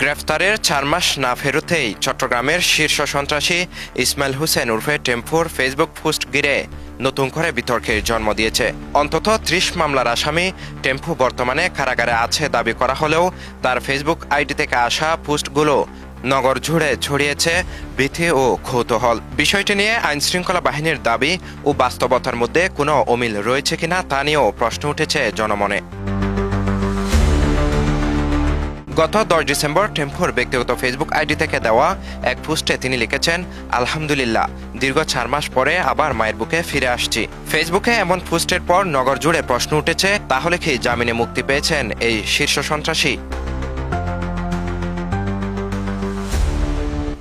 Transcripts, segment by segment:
গ্রেফতারের চার মাস না ফেরতেই চট্টগ্রামের শীর্ষ সন্ত্রাসী ইসমাইল হোসেন উর্ফে টেম্পুর ফেসবুক পোস্ট ঘিরে নতুন করে বিতর্কের জন্ম দিয়েছে। অন্তত ত্রিশ মামলার আসামি টেম্পু বর্তমানে কারাগারে আছে দাবি করা হলেও তার ফেসবুক আইডি থেকে আসা পোস্টগুলো নগর জুড়ে ছড়িয়েছে ভীতি ও কৌতূহল। বিষয়টি নিয়ে আইনশৃঙ্খলা বাহিনীর দাবি ও বাস্তবতার মধ্যে কোনো অমিল রয়েছে কিনা তা নিয়েও প্রশ্ন উঠেছে জনমনে। গত দশ ডিসেম্বর টেম্পোর ব্যক্তিগত ফেসবুক আইডি থেকে দেওয়া এক পোস্টে তিনি লিখেছেন, আলহামদুলিল্লাহ, দীর্ঘ চার মাস পরে আবার মায়ের বুকে ফিরে আসছি। ফেসবুকে এমন পোস্টের পর নগর জুড়ে প্রশ্ন উঠেছে, তাহলে কি জামিনে মুক্তি পেয়েছেন এই শীর্ষ সন্ত্রাসী?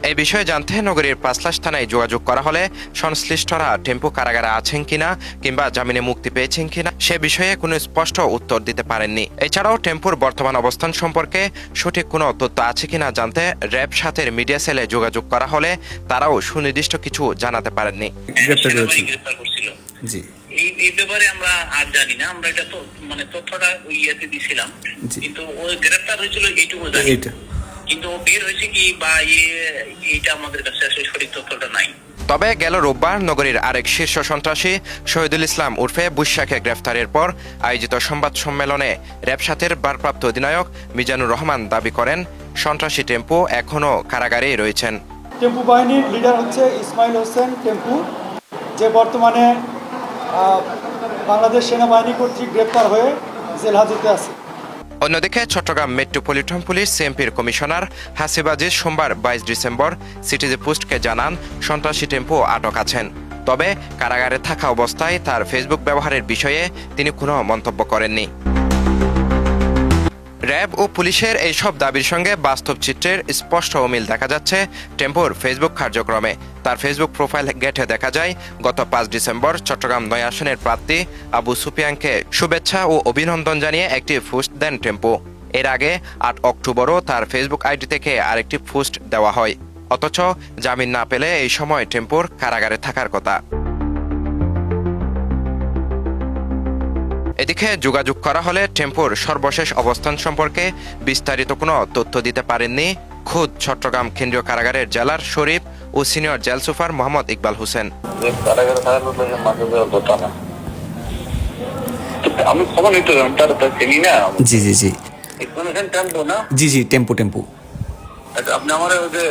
এই বিষয়ে জানতে নগরীর পাঁচলাশ থানায় যোগাযোগ করা হলে সংশ্লিষ্টরা টেম্পো কারাগারে আছেন কিনা কিংবা জামিনে মুক্তি পেয়েছেন কিনা সে বিষয়ে কোনো স্পষ্ট উত্তর দিতে পারেননি। এছাড়াও টেম্পুর বর্তমান অবস্থান সম্পর্কে সঠিক কোনো তথ্য আছে কিনা জানতে র্যাব সাথের মিডিয়া সেলে যোগাযোগ করা হলে তারাও সুনির্দিষ্ট কিছু জানাতে পারেননি। জি। এই ব্যাপারে আমরা আর জানি না। আমরা এটা তো মানে তথ্যটা ওই ইয়েতে দিছিলাম। কিন্তু ও গ্রেপ্তার হয়েছিল এইটুকু জানি। কিন্তু বের হয়েছে কি বা ইয়ে এইটা আমাদের কাছে আসলে সঠিক তথ্যটা নাই। তবে গেল রোববার নগরীর আরেক শীর্ষ সন্ত্রাসী শহীদুল ইসলাম উর্ফে বুশাকে গ্রেফতারের পর আয়োজিত সংবাদ সম্মেলনে র্যাবসাতের ভারপ্রাপ্ত অধিনায়ক মিজানুর রহমান দাবি করেন সন্ত্রাসী টেম্পু এখনও কারাগারেই রয়েছেন। টেম্পু বাহিনীর লিডার হচ্ছে ইসমাইল হোসেন টেম্পু যে বর্তমানে আহ, বাংলাদেশ সেনাবাহিনী কর্তৃক গ্রেপ্তার হয়ে জেল হাজতে আছে। অন্যদিকে চট্টগ্রাম মেট্রোপলিটন পুলিশ সিএমপির কমিশনার হাসিব আজিজ সোমবার বাইশ ডিসেম্বর সিটিজি পোস্টকে জানান, সন্ত্রাসী টেম্পো আটক আছেন। তবে কারাগারে থাকা অবস্থায় তার ফেসবুক ব্যবহারের বিষয়ে তিনি কোনো মন্তব্য করেননি। র্যাব ও পুলিশের এইসব দাবির সঙ্গে বাস্তব চিত্রের স্পষ্ট অমিল দেখা যাচ্ছে টেম্পোর ফেসবুক কার্যক্রমে। তার ফেসবুক প্রোফাইল গেটে দেখা যায়, গত পাঁচ ডিসেম্বর চট্টগ্রাম নয় আসনের প্রার্থী আবু সুফিয়ানকে শুভেচ্ছা ও অভিনন্দন জানিয়ে একটি পোস্ট দেন টেম্পো। এর আগে আট অক্টোবরও তার ফেসবুক আইডি থেকে আরেকটি পোস্ট দেওয়া হয়। অথচ জামিন না পেলে এই সময় টেম্পোর কারাগারে থাকার কথা। এদিকে যোগাযোগ করা হলে টেম্পোর সর্বশেষ অবস্থান সম্পর্কে বিস্তারিত কোনো তথ্য দিতে পারেননি খুদ চট্টগ্রাম কেন্দ্রীয় কারাগারের জেলার শরীফ ও senior jail super Mohammad Iqbal Hossain. আমি খবর নিতে তার চিনি না। জি জি জি। জি জি টেম্পু টেম্পু। আপনি আমার ওই যে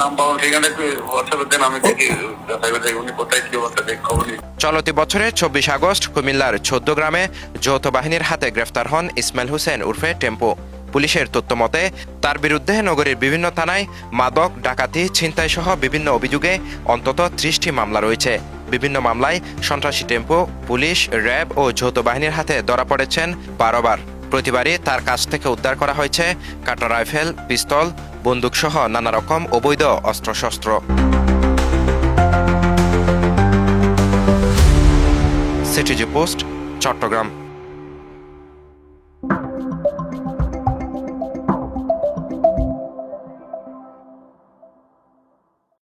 নাম পাওয়ার ঠিকানা একটু হোয়াটসঅ্যাপে দেন আমি দেখি যাচাই বাছাই উনি কোথায় কি অবস্থা দেখি খবর চলতি বছরের চব্বিশ আগস্ট কুমিল্লার চোদ্দ গ্রামে যৌথ বাহিনীর হাতে গ্রেফতার হন ইসমাইল হোসেন উর্ফে টেম্পো। পুলিশের তথ্য মতে তার বিরুদ্ধে নগরীর বিভিন্ন থানায় মাদক ডাকাতি ছিনতাই সহ বিভিন্ন অভিযোগে অন্তত ত্রিশটি মামলা রয়েছে। বিভিন্ন মামলায় সন্ত্রাসী টেম্পো পুলিশ র্যাব ও যৌথ বাহিনীর হাতে ধরা পড়েছেন বারোবার প্রতিবারই তার কাছ থেকে উদ্ধার করা হয়েছে কাটা রাইফেল, পিস্তল, বন্দুকসহ নানা রকম অবৈধ অস্ত্রশস্ত্র। CTG post, Chattogram.